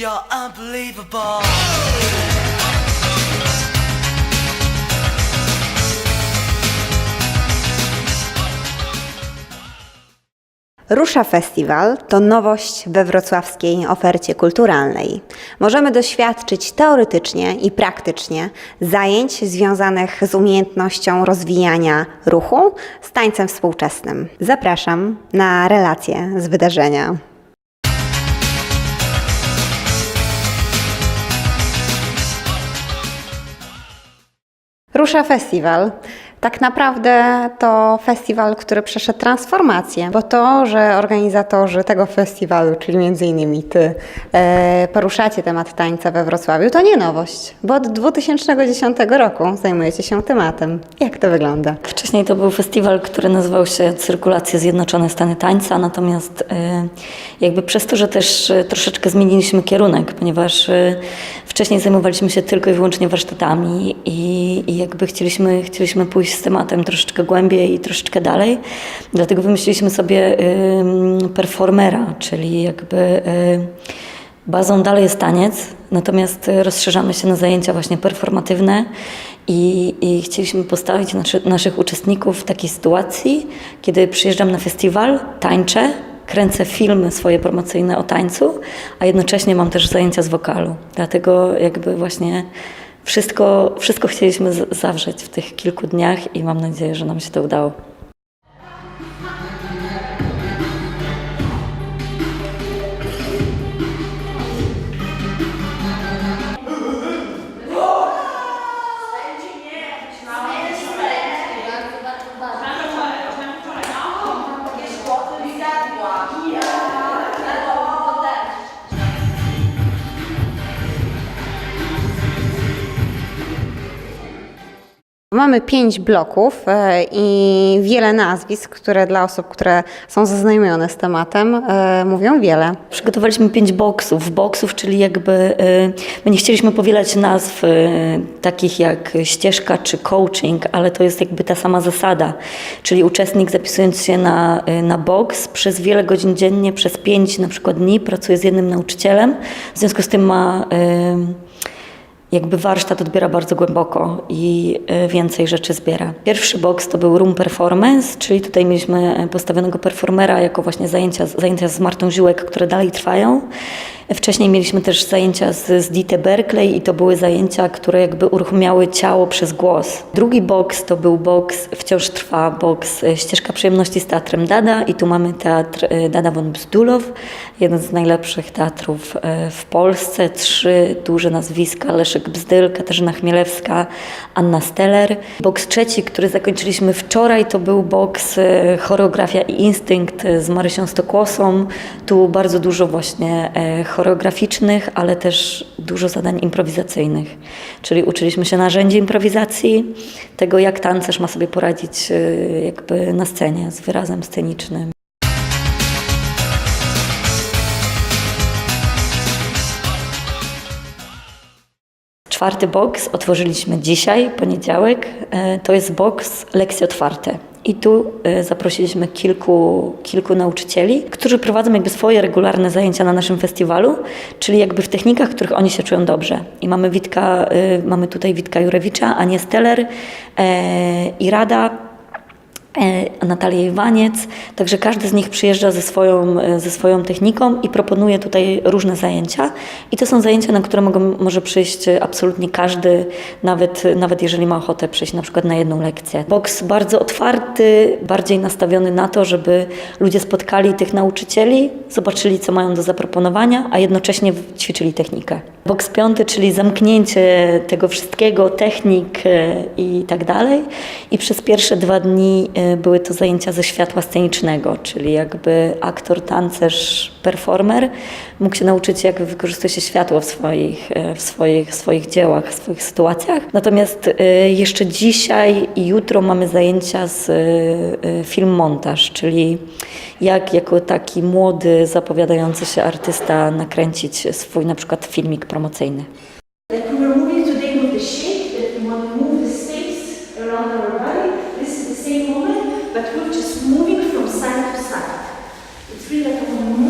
You're unbelievable. Rusza Festiwal to nowość we wrocławskiej ofercie kulturalnej. Możemy doświadczyć teoretycznie i praktycznie zajęć związanych z umiejętnością rozwijania ruchu z tańcem współczesnym. Zapraszam na relacje z wydarzenia. Rusza Festiwal. Tak naprawdę to festiwal, który przeszedł transformację, bo to, że organizatorzy tego festiwalu, czyli między innymi Ty, e, poruszacie temat tańca we Wrocławiu, to nie nowość, bo od 2010 roku zajmujecie się tematem. Jak to wygląda? Wcześniej to był festiwal, który nazywał się Cyrkulacje Zjednoczone Stany Tańca, natomiast e, jakby przez to, że też e, troszeczkę zmieniliśmy kierunek, ponieważ wcześniej zajmowaliśmy się tylko i wyłącznie warsztatami i, i jakby chcieliśmy, chcieliśmy pójść z tematem troszeczkę głębiej i troszeczkę dalej, dlatego wymyśliliśmy sobie performera, czyli jakby y, Bazą dalej jest taniec, natomiast rozszerzamy się na zajęcia właśnie performatywne i, i chcieliśmy postawić naszy, naszych uczestników w takiej sytuacji, kiedy przyjeżdżam na festiwal, tańczę, kręcę filmy swoje promocyjne o tańcu, a jednocześnie mam też zajęcia z wokalu. Dlatego jakby właśnie wszystko, wszystko chcieliśmy zawrzeć w tych kilku dniach i mam nadzieję, że nam się to udało. Mamy pięć bloków e, i wiele nazwisk, które dla osób, które są zaznajomione z tematem, e, mówią wiele. Przygotowaliśmy pięć boksów. Boksów, czyli jakby y, my nie chcieliśmy powielać nazw takich jak ścieżka czy coaching, ale to jest jakby ta sama zasada. Czyli uczestnik zapisując się na, na boks przez wiele godzin dziennie, przez pięć na przykład dni pracuje z jednym nauczycielem. W związku z tym ma jakby warsztat odbiera bardzo głęboko i e, więcej rzeczy zbiera. Pierwszy boks to był Room Performance, czyli tutaj mieliśmy e, postawionego performera jako właśnie zajęcia, zajęcia z Martą Ziółek, które dalej trwają. Wcześniej mieliśmy też zajęcia z, z Dite Berkeley i to były zajęcia, które jakby uruchamiały ciało przez głos. Drugi boks to był boks, wciąż trwa boks e, Ścieżka Przyjemności z Teatrem Dada i tu mamy teatr e, Dada von Bzdulow, jeden z najlepszych teatrów e, w Polsce. Trzy duże nazwiska, Leszek Bzdyl, Katarzyna Chmielewska, Anna Steller. Boks trzeci, który zakończyliśmy wczoraj, to był boks Choreografia i Instynkt z Marysią Stokłosą. Tu bardzo dużo właśnie e, choreograficznych, ale też dużo zadań improwizacyjnych. Czyli uczyliśmy się narzędzi improwizacji, tego jak tancerz ma sobie poradzić e, jakby na scenie z wyrazem scenicznym. Czwarty boks otworzyliśmy dzisiaj, poniedziałek. E, To jest boks lekcje otwarte. I tu e, zaprosiliśmy kilku, kilku nauczycieli, którzy prowadzą jakby swoje regularne zajęcia na naszym festiwalu, czyli jakby w technikach, w których oni się czują dobrze. I mamy Witka, e, mamy tutaj Witka Jurewicza, Anię Steller e, i Rada Natalia Iwaniec. Także każdy z nich przyjeżdża ze swoją, e, ze swoją techniką i proponuje tutaj różne zajęcia. I to są zajęcia, na które mogą, może przyjść absolutnie każdy, nawet, nawet jeżeli ma ochotę przyjść na przykład na jedną lekcję. Boks bardzo otwarty, bardziej nastawiony na to, żeby ludzie spotkali tych nauczycieli, zobaczyli, co mają do zaproponowania, a jednocześnie ćwiczyli technikę. Boks piąty, czyli zamknięcie tego wszystkiego, technik e, i tak dalej. I przez pierwsze dwa dni e, były to zajęcia ze światła scenicznego, czyli jakby aktor, tancerz, performer mógł się nauczyć, jak wykorzystuje się światło w swoich, e, w swoich, swoich dziełach, w swoich sytuacjach. Natomiast e, jeszcze dzisiaj i jutro mamy zajęcia z film montaż, czyli jak jako taki młody, zapowiadający się artysta nakręcić swój na przykład filmik promocyjny. 全てのも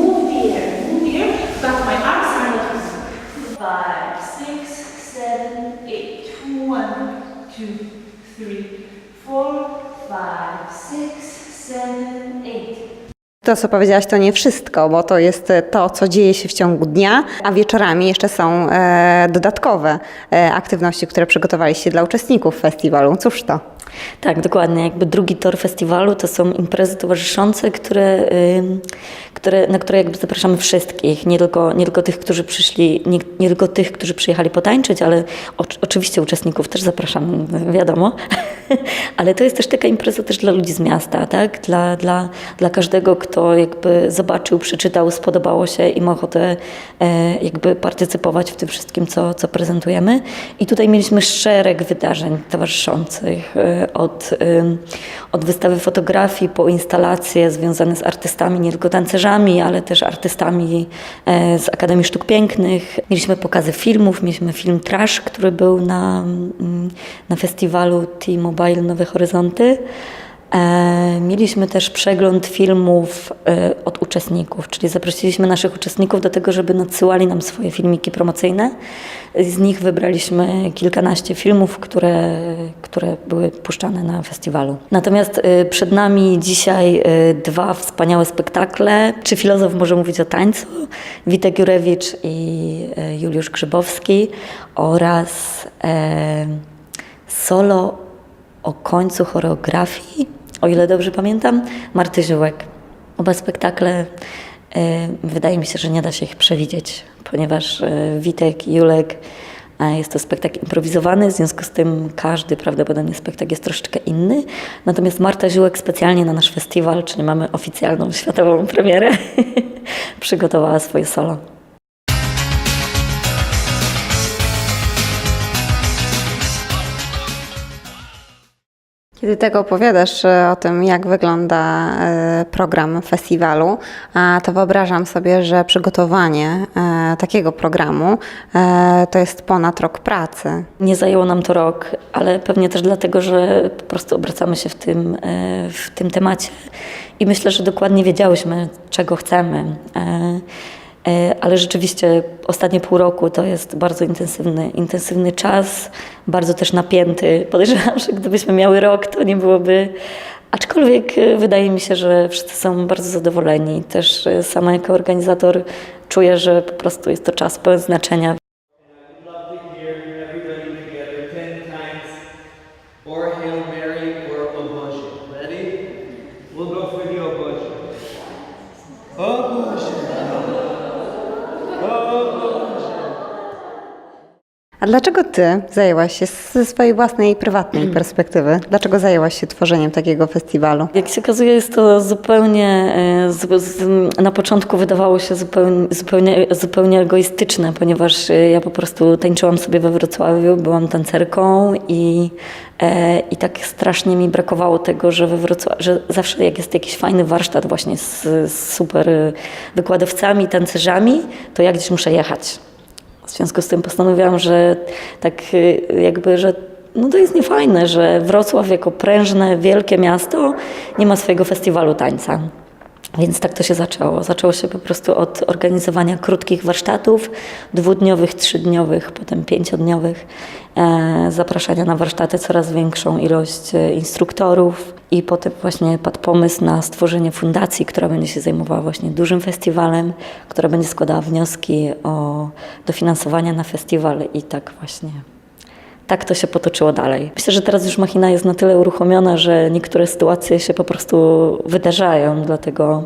To, co powiedziałaś, to nie wszystko, bo to jest e, to, co dzieje się w ciągu dnia, a wieczorami jeszcze są e, dodatkowe e, aktywności, które przygotowaliście dla uczestników festiwalu. Cóż to? Tak, dokładnie. Jakby drugi tor festiwalu to są imprezy towarzyszące, które, które, na które jakby zapraszamy wszystkich, nie tylko, nie tylko tych, którzy przyszli, nie, nie tylko tych, którzy przyjechali potańczyć, ale o, oczywiście uczestników też zapraszamy, wiadomo. ale to jest też taka impreza też dla ludzi z miasta, tak? Dla, dla, dla każdego, kto jakby zobaczył, przeczytał, spodobało się i ma ochotę e, jakby partycypować w tym wszystkim, co, co prezentujemy. I tutaj mieliśmy szereg wydarzeń towarzyszących, e, od, ym, od wystawy fotografii po instalacje związane z artystami, nie tylko tancerzami, ale też artystami e, z Akademii Sztuk Pięknych. Mieliśmy pokazy filmów, mieliśmy film Trash, który był na, mm, na festiwalu T-Mobile Nowe Horyzonty. E, Mieliśmy też przegląd filmów e, od uczestników, czyli zaprosiliśmy naszych uczestników do tego, żeby nadsyłali nam swoje filmiki promocyjne. Z nich wybraliśmy kilkanaście filmów, które, które były puszczane na festiwalu. Natomiast e, przed nami dzisiaj dwa wspaniałe spektakle. Czy filozof może mówić o tańcu? Witek Jurewicz i Juliusz Grzybowski oraz solo o końcu choreografii, o ile dobrze pamiętam, Marty Żyłek. Oba spektakle e, wydaje mi się, że nie da się ich przewidzieć, ponieważ e, Witek Julek jest to spektakl improwizowany, w związku z tym każdy prawdopodobnie spektakl jest troszeczkę inny. Natomiast Marta Żyłek specjalnie na nasz festiwal, czyli mamy oficjalną światową premierę, przygotowała swoje solo. Kiedy tego opowiadasz e, o tym, jak wygląda e, program festiwalu, to wyobrażam sobie, że przygotowanie e, takiego programu to jest ponad rok pracy. Nie zajęło nam to rok, ale pewnie też dlatego, że po prostu obracamy się w tym, w tym temacie i myślę, że dokładnie wiedziałyśmy, czego chcemy. E, Ale rzeczywiście ostatnie pół roku to jest bardzo intensywny, intensywny czas, bardzo też napięty. Podejrzewam, że gdybyśmy miały rok, to nie byłoby. Aczkolwiek e, wydaje mi się, że wszyscy są bardzo zadowoleni. Też e, sama jako organizator czuję, że po prostu jest to czas pełen znaczenia. A dlaczego ty zajęłaś się ze swojej własnej prywatnej perspektywy? Dlaczego zajęłaś się tworzeniem takiego festiwalu? Jak się okazuje, jest to zupełnie, e, z, z, na początku wydawało się zupełnie, zupełnie, zupełnie egoistyczne, ponieważ e, ja po prostu tańczyłam sobie we Wrocławiu, byłam tancerką i, e, i tak strasznie mi brakowało tego, że we Wrocławiu, że zawsze jak jest jakiś fajny warsztat właśnie z, z super e, wykładowcami, tancerzami, to ja gdzieś muszę jechać. W związku z tym postanowiłam, że tak y, jakby, że no to jest niefajne, że Wrocław jako prężne, wielkie miasto nie ma swojego festiwalu tańca. Więc tak to się zaczęło. Zaczęło się po prostu od organizowania krótkich warsztatów, dwudniowych, trzydniowych, potem pięciodniowych, e, zapraszania na warsztaty coraz większą ilość e, instruktorów i potem właśnie padł pomysł na stworzenie fundacji, która będzie się zajmowała właśnie dużym festiwalem, która będzie składała wnioski o dofinansowania na festiwal i tak właśnie tak to się potoczyło dalej. Myślę, że teraz już machina jest na tyle uruchomiona, że niektóre sytuacje się po prostu wydarzają, dlatego,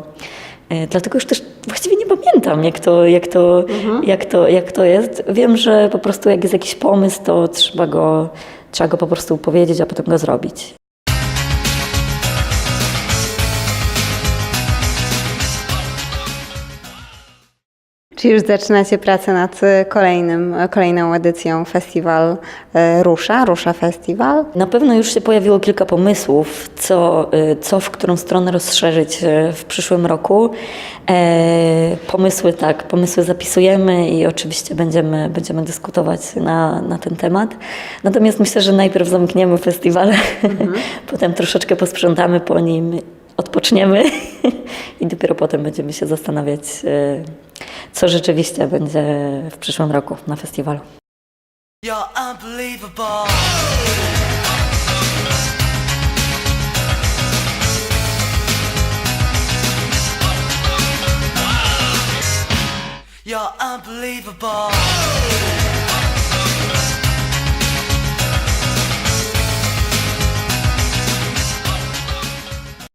e, dlatego już też właściwie nie pamiętam, jak to, jak, to, jak, to, jak to jest. Wiem, że po prostu jak jest jakiś pomysł, to trzeba go, trzeba go po prostu powiedzieć, a potem go zrobić. Czy już zaczynacie pracę nad e, kolejnym, e, kolejną edycją festiwal e, Rusza, Rusza Festiwal? Na pewno już się pojawiło kilka pomysłów, co, co w którą stronę rozszerzyć w przyszłym roku. E, pomysły tak, pomysły zapisujemy i oczywiście będziemy, będziemy dyskutować na, na ten temat. Natomiast myślę, że najpierw zamkniemy festiwal, potem troszeczkę posprzątamy po nim, odpoczniemy i dopiero potem będziemy się zastanawiać, e, co rzeczywiście będzie w przyszłym roku na festiwalu. You're unbelievable.